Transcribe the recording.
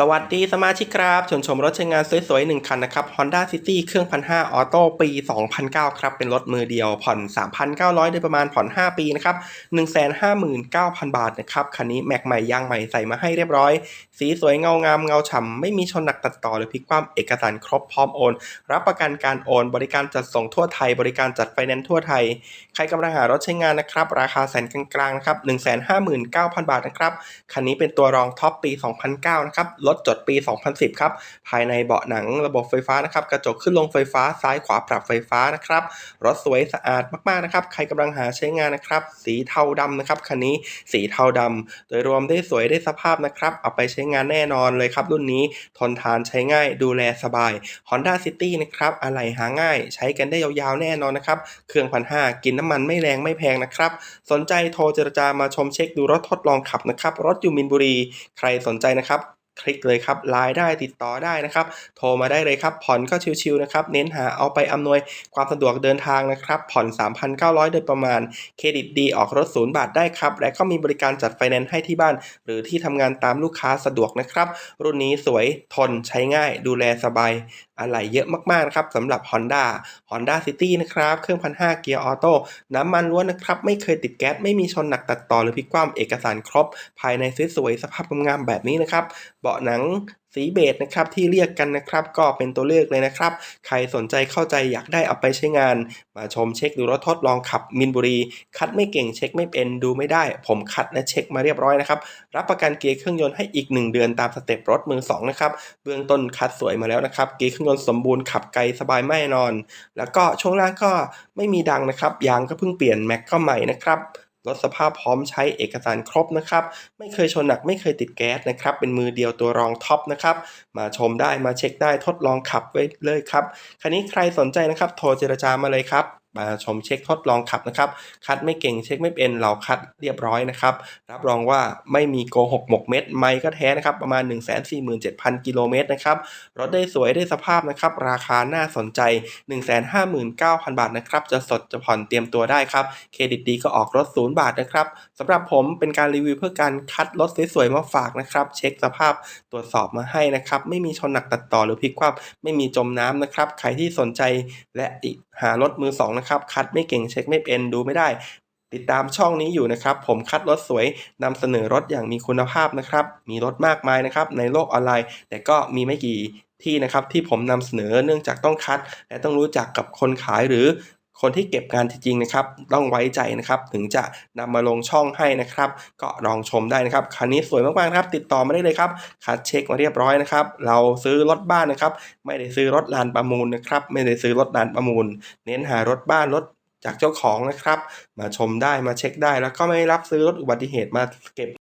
สวัสดีสมาชิกครับชมชมรถใช้งานสวยๆ1คันนะครับ Honda City เครื่องพันห้าออโต้ปี 2009 ครับ เป็นรถมือเดียวผ่อน 3,900ได้ประมาณผ่อน 5 ปีนะครับ 159,000 บาทนะครับ คันนี้แม็กใหม่ยางใหม่ใส่มาให้เรียบร้อย สีสวยเงางามเงาฉ่ำไม่มีชนหนักตัดต่อหรือพลิกคว่ำเอกสารครบพร้อมโอน รับประกันการโอน บริการจัดส่งทั่วไทย บริการจัดไฟแนนซ์ทั่วไทย ใครกำลังหารถใช้งานนะครับราคาแสนกลางๆนะครับ159,000 บาทนะครับคันนี้เป็นตัวรองท็อปปี 2009 นะครับรถจดปี 2010 ครับ ภายในเบาะหนังระบบไฟฟ้านะครับ กระจกขึ้นลงไฟฟ้าซ้ายขวาปรับไฟฟ้านะครับ รถสวยสะอาดมากๆนะครับ ใครกำลังหาใช้งานนะครับ สีเทาดำนะครับ คันนี้สีเทาดำโดยรวมได้สวยได้สภาพนะครับ เอาไปใช้งานแน่นอนเลยครับ รุ่นนี้ทนทานใช้ง่ายดูแลสบาย Honda City นะครับ อะไหล่หาง่าย ใช้กันได้ยาวๆแน่นอนนะครับ เครื่องพันห้ากินน้ำมันไม่แรงไม่แพงนะครับ สนใจโทรเจรจามาชมเช็คดูรถทดลองขับนะครับ รถอยู่มินบุรี ใครสนใจนะครับ คลิกเลยครับไลน์ได้ติดต่อได้นะครับ โทรมาได้เลยครับ ผ่อนก็ชิวๆนะครับ เน้นหาเอาไปอำนวยความสะดวกเดินทางนะครับ ผ่อน 3,900 โดยประมาณ เครดิตดีออกรถศูนย์บาทได้ครับ และก็มีบริการจัดไฟแนนซ์ให้ที่บ้าน หรือที่ทำงานตามลูกค้าสะดวกนะครับ รุ่นนี้สวยทนใช้ง่าย ดูแลสบายอะไหล่เยอะมากๆนะครับสำหรับ Honda Honda City นะครับ เครื่องพันห้าเกียร์ออโต้น้ำมันล้วนนะครับ ไม่เคยติดแก๊ส ไม่มีชนหนักตัดต่อหรือพลิกคว่ำเอกสารครบ ภายในสวยๆสภาพงามๆแบบนี้นะครับบาะหนังสีเบจนะครับที่เรียกกันนะครับ ก็เป็นตัวเลือกเลยนะครับ ใครสนใจเข้าใจอยากได้เอาไปใช้งาน มาชมเช็คดูรถทดลองขับมินบุรี คัดไม่เก่งเช็คไม่เป็นดูไม่ได้ ผมคัดและเช็คมาเรียบร้อยนะครับ รับประกันเกียร์เครื่องยนต์ให้อีก 1 เดือนตามสเต็ปรถมือสองนะครับเบื้องต้นคัดสวยมาแล้วนะครับ เกียร์เครื่องยนต์สมบูรณ์ขับไกลสบายไม่นอน แล้วก็ช่วงล่างก็ไม่มีดังนะครับยางก็เพิ่งเปลี่ยนแม็กก็ใหม่นะครับ รถสภาพพร้อมใช้เอกสารครบนะครับ ไม่เคยชนหนักไม่เคยติดแก๊สนะครับ เป็นมือเดียวตัวรองท็อปนะครับ มาชมได้มาเช็คได้ทดลองขับไว้เลยครับ คันนี้ใครสนใจนะครับ โทรเจรจามาเลยครับ มาชมเช็คทดลองขับนะครับ คัดไม่เก่งเช็คไม่เป็นเราคัดเรียบร้อยนะครับ รับรองว่าไม่มีโกหกหมกเม็ดไม่ก็แท้นะครับ ประมาณ 147,000 กิโลเมตรนะครับ รถได้สวยได้สภาพนะครับ ราคาน่าสนใจ 159,000 บาทนะครับ จะสดจะผ่อนเตรียมตัวได้ครับ เครดิตดีก็ออกรถศูนย์บาทนะครับสำหรับผมเป็นการรีวิวเพื่อการคัดรถสวยๆมาฝากนะครับเช็คสภาพตรวจสอบมาให้นะครับ ไม่มีชนหนักตัดต่อหรือพลิกคว่ำไม่มีจมน้ำนะครับใครที่สนใจและหารถมือสองนะครับ คัดไม่เก่งเช็คไม่เป็นดูไม่ได้ ติดตามช่องนี้อยู่นะครับ ผมคัดรถสวยนำเสนอรถอย่างมีคุณภาพนะครับ มีรถมากมายนะครับในโลกออนไลน์ แต่ก็มีไม่กี่ที่นะครับที่ผมนำเสนอเนื่องจากต้องคัด และต้องรู้จักกับคนขายหรือ คนที่เก็บงานจริงๆนะครับต้องไว้ใจนะครับถึงจะนำมาลงช่องให้นะครับ ก็ลองชมได้นะครับคันนี้สวยมากๆครับ ติดต่อมาได้เลยครับคัดเช็คมาเรียบร้อยนะครับ เราซื้อรถบ้านนะครับ ไม่ได้ซื้อรถลานประมูลนะครับ ไม่ได้ซื้อรถลานประมูล เน้นหารถบ้านรถจากเจ้าของนะครับ มาชมได้มาเช็คได้ แล้วก็ไม่รับซื้อรถอุบัติเหตุมาเก็บ